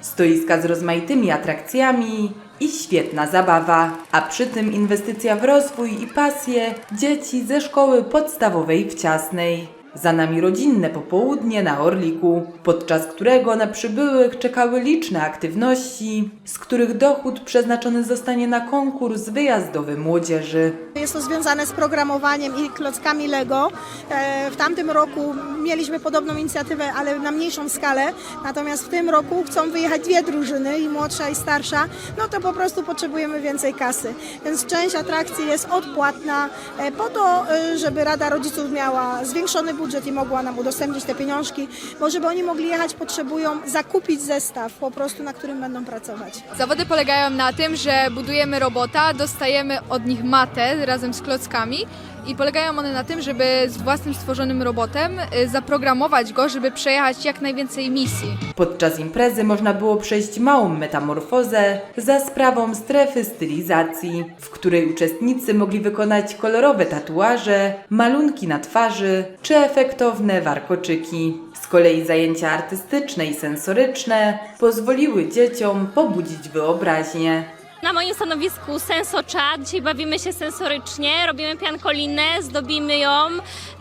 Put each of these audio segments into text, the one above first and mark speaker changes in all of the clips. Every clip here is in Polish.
Speaker 1: Stoiska z rozmaitymi atrakcjami i świetna zabawa, a przy tym inwestycja w rozwój i pasję dzieci ze szkoły podstawowej w Ciasnej. Za nami rodzinne popołudnie na Orliku, podczas którego na przybyłych czekały liczne aktywności, z których dochód przeznaczony zostanie na konkurs wyjazdowy młodzieży.
Speaker 2: Jest to związane z programowaniem i klockami Lego. E, W tamtym roku mieliśmy podobną inicjatywę, ale na mniejszą skalę. Natomiast w tym roku chcą wyjechać dwie drużyny, i młodsza i starsza. No to po prostu potrzebujemy więcej kasy. Więc część atrakcji jest odpłatna e, po to, e, żeby Rada Rodziców miała zwiększony budżet i mogła nam udostępnić te pieniążki, bo żeby oni mogli jechać, potrzebują zakupić zestaw po prostu, na którym będą pracować.
Speaker 3: Zawody polegają na tym, że budujemy robota, dostajemy od nich matę razem z klockami i polegają one na tym, żeby z własnym stworzonym robotem y, zaprogramować go, żeby przejechać jak najwięcej misji.
Speaker 1: Podczas imprezy można było przejść małą metamorfozę za sprawą strefy stylizacji, w której uczestnicy mogli wykonać kolorowe tatuaże, malunki na twarzy czy efektowne warkoczyki. Z kolei zajęcia artystyczne i sensoryczne pozwoliły dzieciom pobudzić wyobraźnię.
Speaker 4: Na moim stanowisku Senso-Cza. Dzisiaj bawimy się sensorycznie, robimy piankolinę, zdobimy ją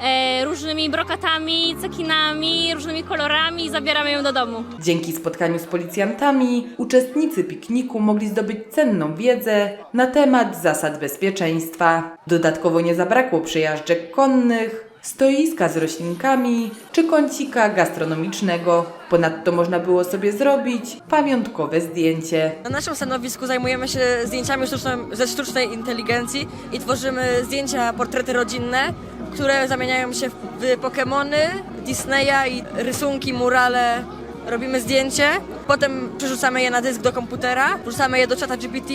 Speaker 4: e, różnymi brokatami, cekinami, różnymi kolorami i zabieramy ją do domu.
Speaker 1: Dzięki spotkaniu z policjantami uczestnicy pikniku mogli zdobyć cenną wiedzę na temat zasad bezpieczeństwa. Dodatkowo nie zabrakło przejażdżek konnych, stoiska z roślinkami czy kącika gastronomicznego. Ponadto można było sobie zrobić pamiątkowe zdjęcie.
Speaker 5: Na naszym stanowisku zajmujemy się zdjęciami sztuczną, ze sztucznej inteligencji i tworzymy zdjęcia, portrety rodzinne, które zamieniają się w, Pokemony, Disneya i rysunki, murale. Robimy zdjęcie, potem przerzucamy je na dysk do komputera, wrzucamy je do czata GPT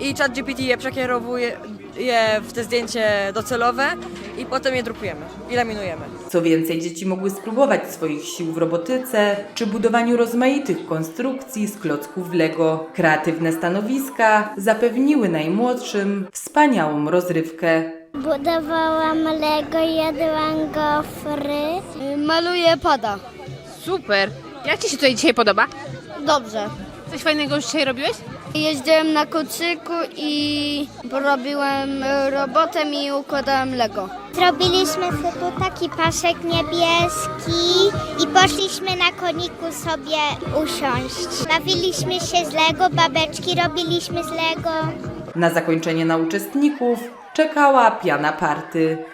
Speaker 5: i czat GPT je przekierowuje je w te zdjęcie docelowe i potem je drukujemy i laminujemy.
Speaker 1: Co więcej, dzieci mogły spróbować swoich sił w robotyce czy budowaniu rozmaitych konstrukcji z klocków Lego. Kreatywne stanowiska zapewniły najmłodszym wspaniałą rozrywkę.
Speaker 6: Budowałam Lego, jadłam gofry.
Speaker 7: Maluję pada.
Speaker 8: Super. Jak Ci się tutaj dzisiaj podoba?
Speaker 7: Dobrze.
Speaker 8: Coś fajnego już dzisiaj robiłeś?
Speaker 7: Jeździłem na kucyku i robiłem e, robotę i układałem Lego.
Speaker 6: Zrobiliśmy sobie taki paszek niebieski i poszliśmy na koniku sobie usiąść. Bawiliśmy się z Lego, babeczki robiliśmy z Lego.
Speaker 1: Na zakończenie na uczestników czekała piana party.